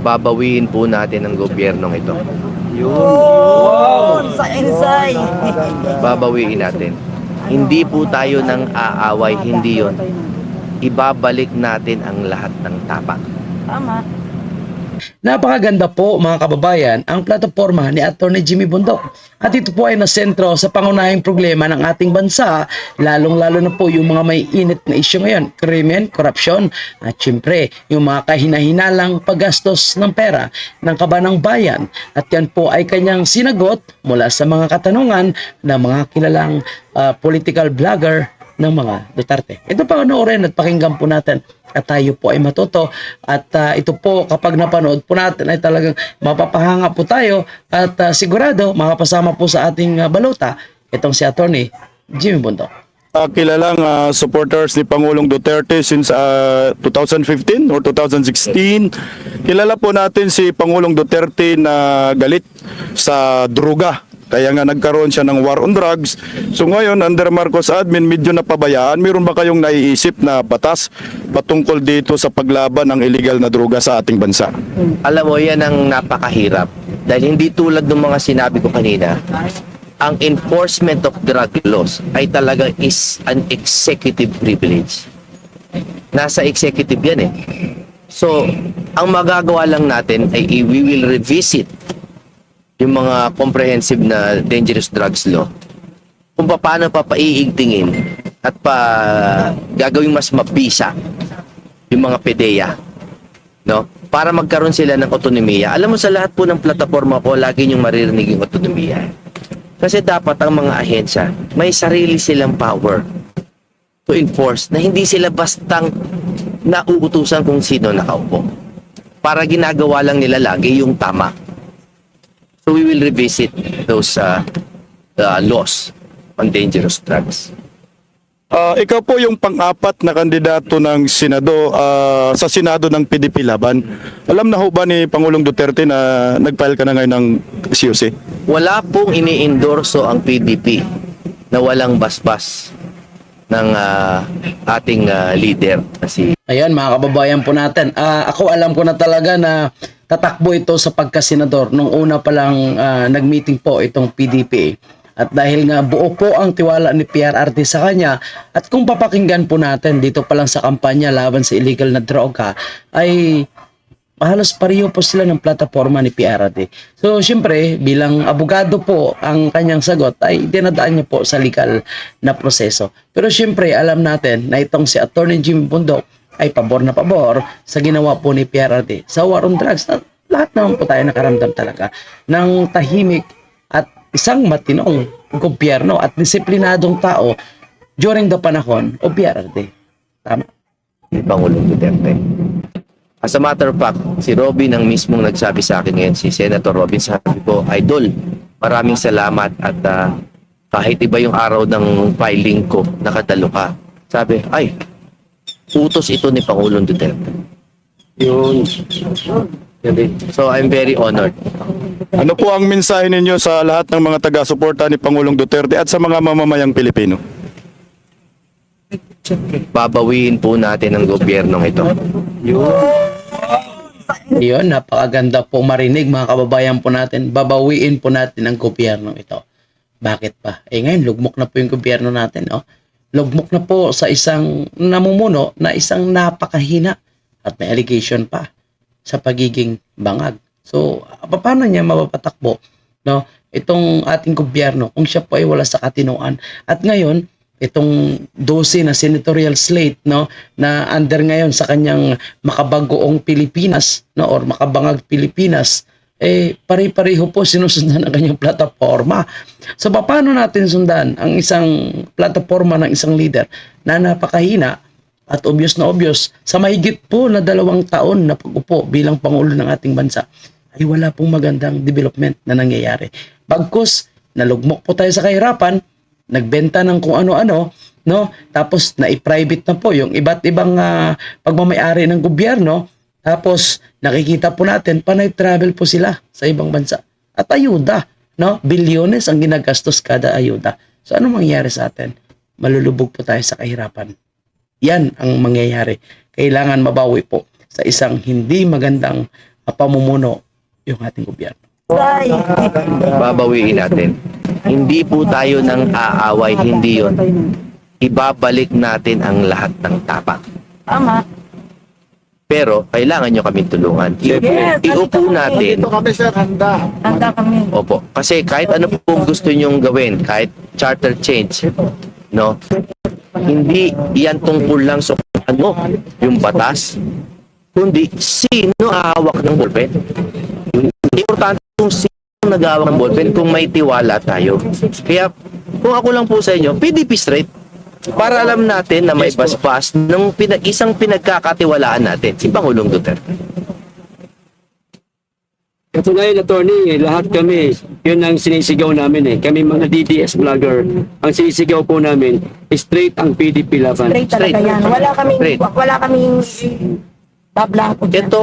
babawiin po natin ang gobyernong ito. Oh, sa insay. Babawiin natin. Hindi po tayo ng aaway, hindi yon. Ibabalik natin ang lahat ng tama. Tama. Napakaganda po mga kababayan ang plataforma ni Atty. Jimmy Bundok. At ito po ay nasentro sa pangunahing problema ng ating bansa, lalong-lalo na po yung mga may init na isyu ngayon, krimen, korupsyon, at syempre yung mga kahinahinalang paggastos ng pera ng kabanang bayan. At yan po ay kanyang sinagot mula sa mga katanungan ng mga kilalang ah, political vlogger ng mga Duterte. Ito panoorin at pakinggan po natin at tayo po ay matuto at ah, ito po kapag napanood po natin ay talagang mapapahanga po tayo at ah, sigurado makapasama po sa ating ah, balota itong si Attorney Jimmy Bundok. uh, kilalang uh, supporters ni Pangulong Duterte since uh, 2015 or 2016. Kilala po natin si Pangulong Duterte na galit sa druga. Kaya nga nagkaroon siya ng war on drugs. So ngayon, under Marcos admin, medyo napabayaan. Meron ba kayong naiisip na batas patungkol dito sa paglaban ng illegal na druga sa ating bansa? Alam mo, yan ang napakahirap. Dahil hindi tulad ng mga sinabi ko kanina, ang enforcement of drug laws ay talaga is an executive privilege. Nasa executive yan eh. So, ang magagawa lang natin ay we will revisit yung mga comprehensive na dangerous drugs law kung paano pa paiigtingin at pa gagawing mas mabisa yung mga PDEA no? Para magkaroon sila ng otonomiya. Alam mo sa lahat po ng plataforma ko, lagi niyong maririnig yung otonomiya. Kasi dapat ang mga ahensya, may sarili silang power to enforce na hindi sila bastang nauutusan kung sino nakaupo. Para ginagawa lang nila lagi yung tama. So we will revisit those uh, uh, laws on dangerous drugs. Ah, ikaw po yung pang-apat na kandidato ng Senado ah, sa Senado ng PDP Laban. Alam na ho ba ni Pangulong Duterte na nag-file ka na ngayon ng COC? Wala pong ini-endorso ang PDP na walang basbas ng ah, ating ah, leader na si Ayan mga kababayan po natin. Ah, ako alam ko na talaga na tatakbo ito sa pagkasenador nung una pa lang ah, nag-meeting po itong PDP. At dahil nga buo po ang tiwala ni PRRT sa kanya at kung papakinggan po natin dito pa lang sa kampanya laban sa illegal na droga ay halos pareho po sila ng plataforma ni PRRT. So, syempre, bilang abogado po, ang kanyang sagot ay dinadaan niya po sa legal na proseso. Pero syempre, alam natin na itong si Attorney Jimmy Bundok ay pabor na pabor sa ginawa po ni PRRT sa war on drugs. Na lahat naman po tayo nakaramdam talaga ng tahimik at isang matinong gobyerno at disiplinadong tao during the panahon o PRRT. Tama. ni Pangulong Duterte. As a matter of fact, si Robin ang mismong nagsabi sa akin ngayon, si Senator Robin, sabi ko, Idol, maraming salamat at ah, kahit iba yung araw ng filing ko, nakadalo ka. Sabi, ay, utos ito ni Pangulong Duterte. Yun. So I'm very honored. Ano po ang mensahe ninyo sa lahat ng mga taga-suporta ni Pangulong Duterte at sa mga mamamayang Pilipino? Babawiin po natin ang gobyernong ito. Yun, napakaganda po marinig mga kababayan po natin. Babawiin po natin ang gobyerno ito. Bakit pa? Eh ngayon, lugmok na po yung gobyerno natin. No? Lugmok na po sa isang namumuno na isang napakahina at may allegation pa sa pagiging bangag. So, pa- paano niya mapapatakbo no? itong ating gobyerno kung siya po ay wala sa katinoan? At ngayon, itong 12 na senatorial slate no na under ngayon sa kanyang makabagoong Pilipinas no or makabangag Pilipinas eh pare-pareho po sinusundan ang kanyang plataforma. So paano natin sundan ang isang plataforma ng isang leader na napakahina at obvious na obvious sa mahigit po na dalawang taon na pag-upo bilang pangulo ng ating bansa ay wala pong magandang development na nangyayari. Bagkus nalugmok po tayo sa kahirapan, nagbenta ng kung ano-ano, no? Tapos na-private na po yung iba't ibang ah, pagmamayari ng gobyerno. Tapos nakikita po natin panay travel po sila sa ibang bansa. At ayuda, no? Bilyones ang ginagastos kada ayuda. So ano mangyayari sa atin? Malulubog po tayo sa kahirapan. Yan ang mangyayari. Kailangan mabawi po sa isang hindi magandang pamumuno yung ating gobyerno. babawiin natin. Hindi po tayo nang aaway, hindi yon. Ibabalik natin ang lahat ng tapang. Tama. Pero kailangan nyo kami tulungan. I- Yes, iupo nandito kami. natin. kami sir, handa. Handa kami. Opo. Kasi kahit ano pong gusto nyong gawin, kahit charter change, no? Hindi yan tungkol lang sa ano, yung batas, kundi sino hawak ng ballpen. Importante kung sino nag-hawak ng ballpen kung may tiwala tayo. Kaya kung ako lang po sa inyo, PDP straight. Para alam natin na may basbas ng pinag isang pinagkakatiwalaan natin, si Pangulong Duterte. Ito ngayon, attorney, eh, lahat kami, yun ang sinisigaw namin eh. Kami mga DDS vlogger, ang sinisigaw po namin, straight ang PDP laban. Straight talaga Straight. yan. Wala kaming, Straight. wala kaming babla ko dyan. Ito,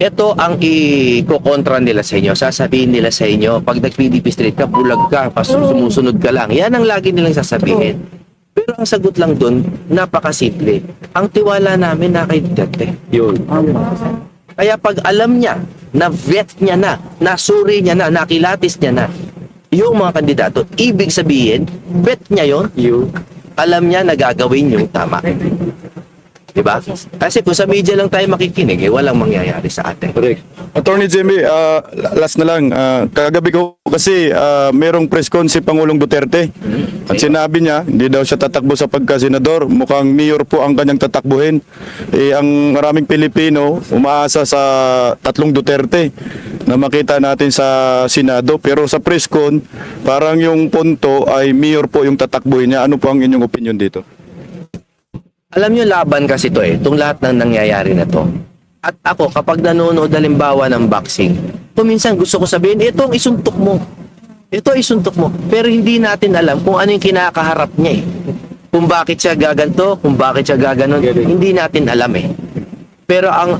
ito ang i-kontra nila sa inyo. Sasabihin nila sa inyo, pag nag-PDP street ka, bulag ka, pas sumusunod ka lang. Yan ang lagi nilang sasabihin. Pero ang sagot lang dun, napakasimple. Ang tiwala namin na kay Duterte. Yun. Kaya pag alam niya, na vet niya na, nasuri niya na, nakilatis niya na, yung mga kandidato, ibig sabihin, bet niya yon Yun. alam niya na gagawin yung tama. Diba? Kasi kung sa media lang tayo makikinig, eh, walang mangyayari sa atin. Correct. Attorney Jimmy, ah, last na lang. ah, kagabi ko kasi ah, merong press con si Pangulong Duterte. At sinabi niya, hindi daw siya tatakbo sa pagkasenador. Mukhang mayor po ang kanyang tatakbuhin. Eh, ang maraming Pilipino umaasa sa tatlong Duterte na makita natin sa Senado. Pero sa press con, parang yung punto ay mayor po yung tatakbuhin niya. Ano po ang inyong opinion dito? Alam nyo, laban kasi to eh. Itong lahat ng nangyayari na to. At ako, kapag nanonood halimbawa ng boxing, kuminsan gusto ko sabihin, ito ang isuntok mo. Ito isuntok mo. Pero hindi natin alam kung ano yung kinakaharap niya eh. Kung bakit siya gaganto, kung bakit siya gaganon, hindi natin alam eh. Pero ang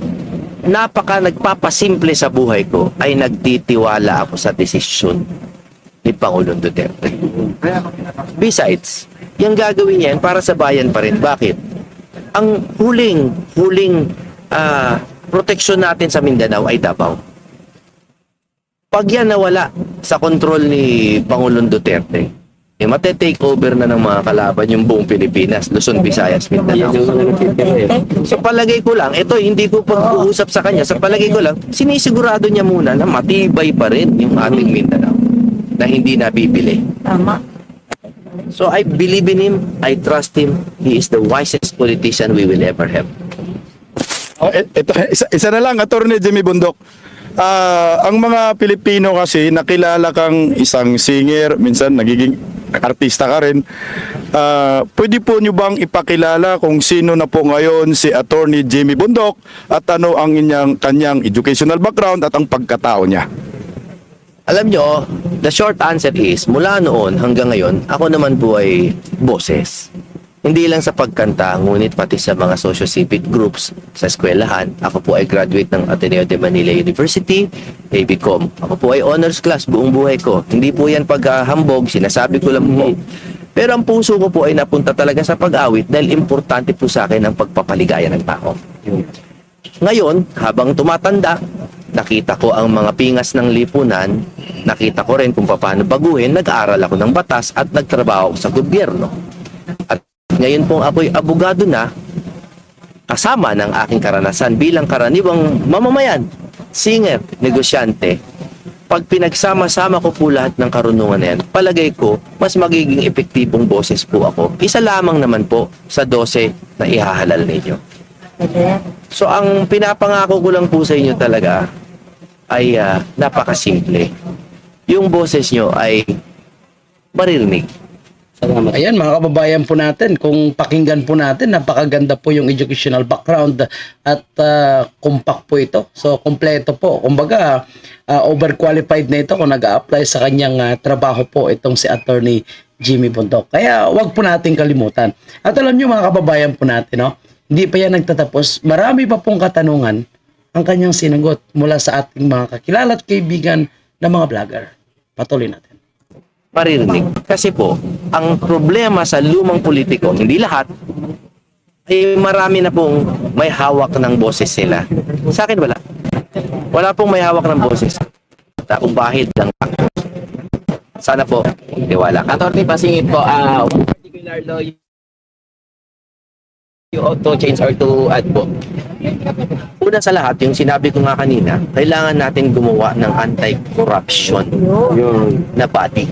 napaka nagpapasimple sa buhay ko ay nagtitiwala ako sa desisyon ni Pangulong Duterte. Besides, yung gagawin niya para sa bayan pa rin. Bakit? Ang huling, huling ah, proteksyon natin sa Mindanao ay Davao. Pag yan nawala sa kontrol ni Pangulong Duterte, eh, mate-take over na ng mga kalaban yung buong Pilipinas, Luzon, Visayas, Mindanao. Sa palagay ko lang, ito hindi ko pag-uusap sa kanya, sa palagay ko lang, sinisigurado niya muna na matibay pa rin yung ating Mindanao na hindi nabibili. Tama. So I believe in him, I trust him, he is the wisest politician we will ever have. Oh, e- ito, isa, isa na lang, Attorney Jimmy Bundok. Ah, ang mga Pilipino kasi nakilala kang isang singer, minsan nagiging artista ka rin. Ah, pwede po nyo bang ipakilala kung sino na po ngayon si Attorney Jimmy Bundok at ano ang inyang kanyang educational background at ang pagkatao niya? Alam nyo, the short answer is, mula noon hanggang ngayon, ako naman po ay boses. Hindi lang sa pagkanta, ngunit pati sa mga socio-civic groups sa eskwelahan. Ako po ay graduate ng Ateneo de Manila University, ABCOM. Ako po ay honors class buong buhay ko. Hindi po yan paghahambog, sinasabi ko lang po. Pero ang puso ko po ay napunta talaga sa pag-awit dahil importante po sa akin ang pagpapaligaya ng tao. Ngayon, habang tumatanda, nakita ko ang mga pingas ng lipunan, nakita ko rin kung paano baguhin, nag-aaral ako ng batas at nagtrabaho sa gobyerno. At ngayon pong ako'y abogado na, kasama ng aking karanasan bilang karaniwang mamamayan, singer, negosyante, pag pinagsama-sama ko po lahat ng karunungan na yan, palagay ko, mas magiging epektibong boses po ako. Isa lamang naman po sa 12 na ihahalal ninyo. So ang pinapangako ko lang po sa inyo talaga ay ah, napakasimple. Yung boses nyo ay maririnig. Salamat. Ayan mga kababayan po natin, kung pakinggan po natin, napakaganda po yung educational background at uh, compact po ito. So, kompleto po. Kumbaga, uh, overqualified na ito kung nag apply sa kanyang uh, trabaho po itong si Attorney Jimmy Bundok. Kaya wag po natin kalimutan. At alam niyo mga kababayan po natin, no? Hindi pa yan nagtatapos. Marami pa pong katanungan ang kanyang sinagot mula sa ating mga kakilala at kaibigan na mga vlogger. Patuloy natin. Maririnig. Kasi po, ang problema sa lumang politiko, hindi lahat, ay marami na pong may hawak ng boses sila. Sa akin wala. Wala pong may hawak ng boses. Taong bahid ng. Sana po, tiwala. Attorney Pasingit po, ah, particular law you ought to change or to add po. Una sa lahat, yung sinabi ko nga kanina, kailangan natin gumawa ng anti-corruption na body.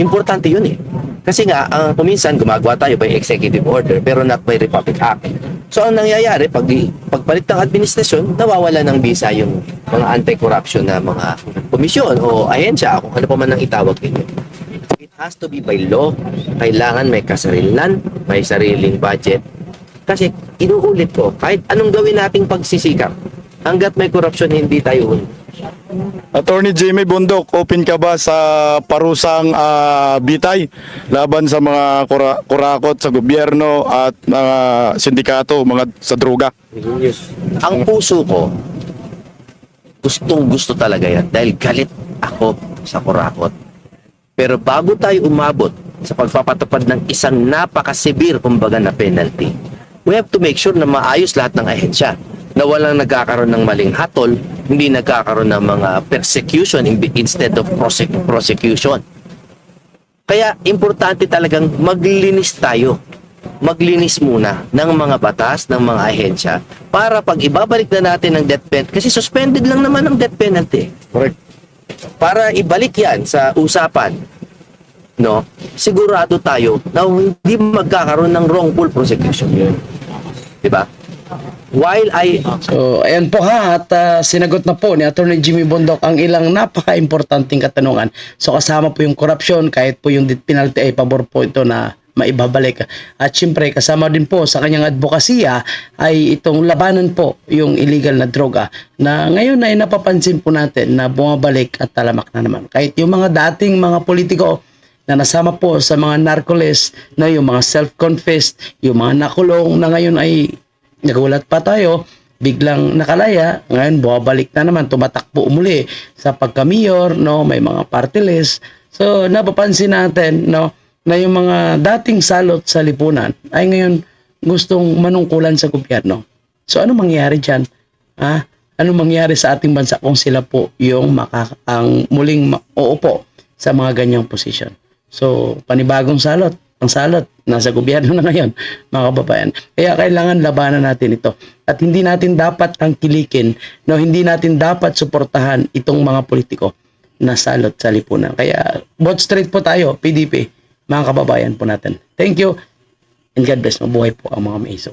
Importante yun eh. Kasi nga, ang kuminsan gumagawa tayo by executive order pero not by Republic Act. So ang nangyayari, pag pagpalit ng administrasyon, nawawala ng visa yung mga anti-corruption na mga komisyon o ahensya, kung ano pa man ang itawag ninyo. It has to be by law. Kailangan may kasarilan, may sariling budget. Kasi inuulit ko, kahit anong gawin nating pagsisikap, hanggat may korupsyon, hindi tayo un- Attorney Jimmy Bundok, open ka ba sa parusang ah, bitay laban sa mga kura- kurakot sa gobyerno at mga sindikato, mga sa droga? Yes. ang puso ko, gustong gusto talaga yan dahil galit ako sa kurakot. Pero bago tayo umabot sa pagpapatupad ng isang napakasibir kumbaga na penalty, we have to make sure na maayos lahat ng ahensya na walang nagkakaroon ng maling hatol, hindi nagkakaroon ng mga persecution in- instead of prosec- prosecution. Kaya importante talagang maglinis tayo. Maglinis muna ng mga batas, ng mga ahensya para pag ibabalik na natin ang death penalty, kasi suspended lang naman ang death penalty. Correct. Para ibalik yan sa usapan, no? Sigurado tayo na hindi magkakaroon ng wrongful prosecution. Di ba? While I So, ayan po ha, at ah, sinagot na po ni Attorney Jimmy Bondok ang ilang napaka-importanting katanungan. So, kasama po yung corruption, kahit po yung death penalty ay pabor po ito na maibabalik. At syempre, kasama din po sa kanyang advokasya ay itong labanan po yung illegal na droga na ngayon ay napapansin po natin na bumabalik at talamak na naman. Kahit yung mga dating mga politiko na nasama po sa mga narcoles na yung mga self-confessed, yung mga nakulong na ngayon ay nagulat pa tayo, biglang nakalaya, ngayon bumabalik na naman, tumatakbo umuli sa pagka-mayor, no, may mga party list. So, napapansin natin, no, na yung mga dating salot sa lipunan ay ngayon gustong manungkulan sa gobyerno. So, ano mangyayari dyan? Ha? Ano mangyayari sa ating bansa kung sila po yung maka, ang muling ma- uupo sa mga ganyang posisyon? So, panibagong salot. Ang salot, nasa gobyerno na ngayon, mga kababayan. Kaya kailangan labanan natin ito. At hindi natin dapat tangkilikin, no, hindi natin dapat suportahan itong mga politiko na salot sa lipunan. Kaya, vote straight po tayo, PDP, mga kababayan po natin. Thank you, and God bless. Mabuhay po ang mga maiso.